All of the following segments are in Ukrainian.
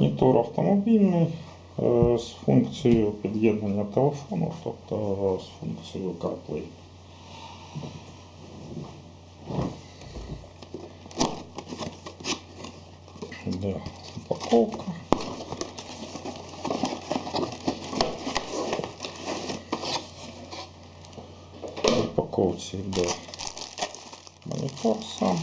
Монітор автомобільний е, з функцією під'єднання телефону, тобто з функцією CarPlay. Йде упаковка. В упаковці йде монітор сам.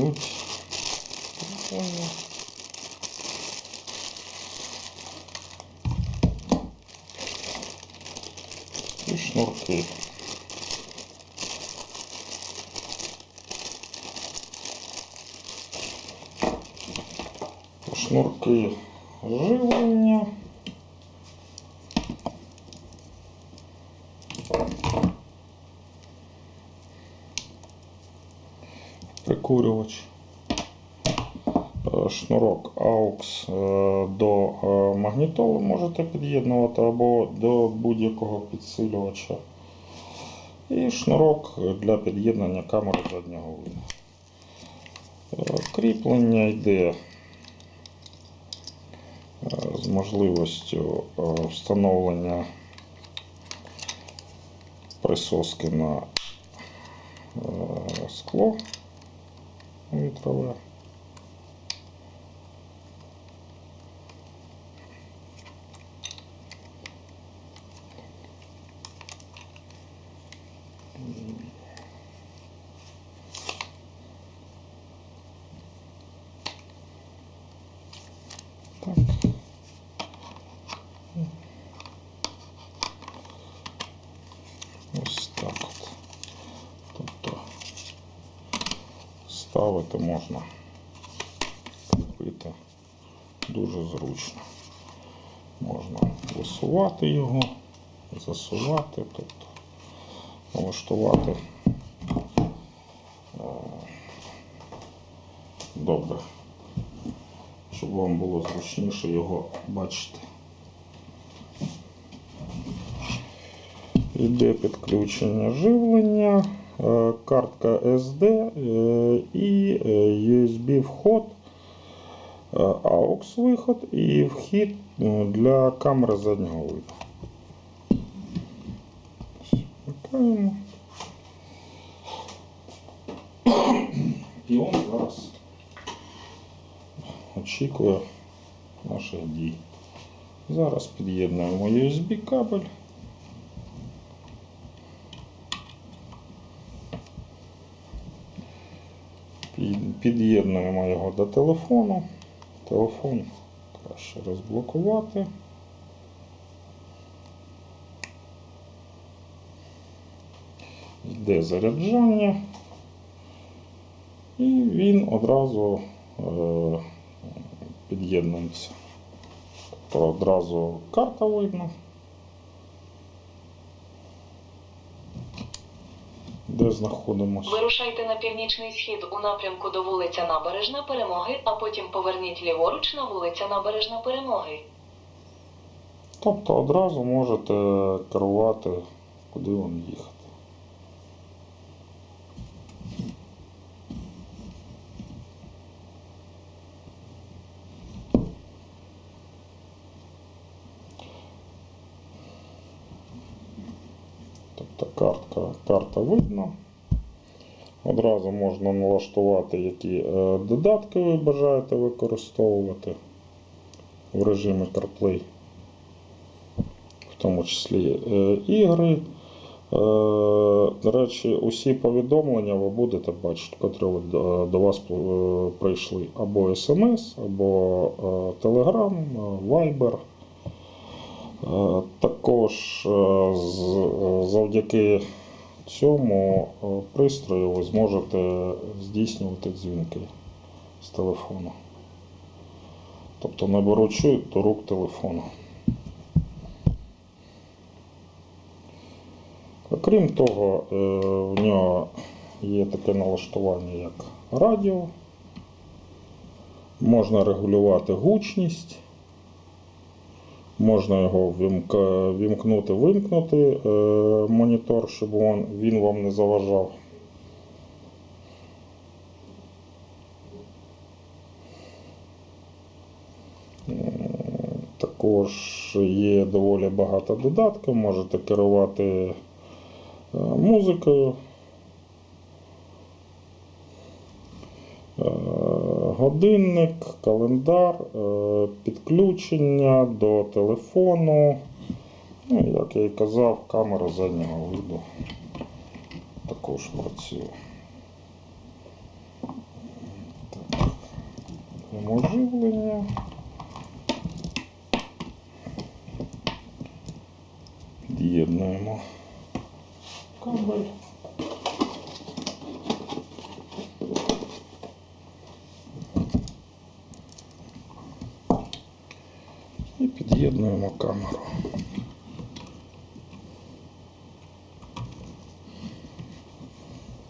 идут. Прикольно. И шнурки. Шнурки живые. Прикурювач. Е, Шнурок AUX е, до е, магнітоли можете під'єднувати або до будь-якого підсилювача. І шнурок для під'єднання камери заднього виду. Кріплення йде з можливістю встановлення присоски на скло вітрове. Так. Ось так от. Тобто ставити можна купити дуже зручно. Можна висувати його, засувати, тобто налаштувати е, добре, щоб вам було зручніше його бачити. Іде підключення живлення, картка SD е, і е, USB вход, е, AUX виход і вхід е, для камери заднього виду. Вмикаємо. І он зараз очікує наших дій. Зараз під'єднуємо USB Під'єднуємо його до телефону. Телефон краще розблокувати. Йде заряджання. І він одразу е, під'єднується. Тобто одразу карта видно. Де знаходимося. Вирушайте на північний схід у напрямку до вулиця Набережна Перемоги, а потім поверніть ліворуч на вулиця Набережна Перемоги. Тобто одразу можете керувати, куди вам їхати. Тобто картка, карта видно. Одразу можна налаштувати, які е, додатки ви бажаєте використовувати в режимі CarPlay в тому числі е, ігри. Е, До речі, усі повідомлення ви будете бачити, котрі до вас прийшли або SMS, або Telegram, Viber. Е, Також е, завдяки цьому е, пристрою ви зможете здійснювати дзвінки з телефону. Тобто не беручи до рук телефону. Окрім того, в нього є таке налаштування, як радіо. Можна регулювати гучність Можна його вімкнути, вимкнути, е, монітор, щоб він, вам не заважав. Також є доволі багато додатків, можете керувати е, музикою. Годинник, календар, е, підключення до телефону. Ну, як я і казав, камера заднього виду також працює. Так. Під'єднуємо кабель. І під'єднуємо камеру.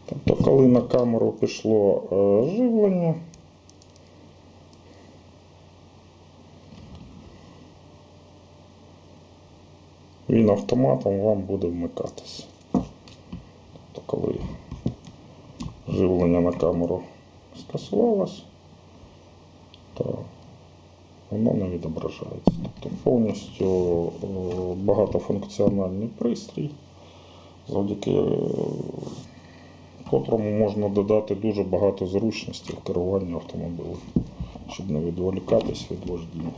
Тобто, коли на камеру пішло е, живлення, він автоматом вам буде вмикатися. Тобто, коли живлення на камеру скасувалось, то воно не відображається. Тобто повністю е, багатофункціональний пристрій, завдяки е, котрому можна додати дуже багато зручностей в керуванні автомобілем, щоб не відволікатись від вождіння.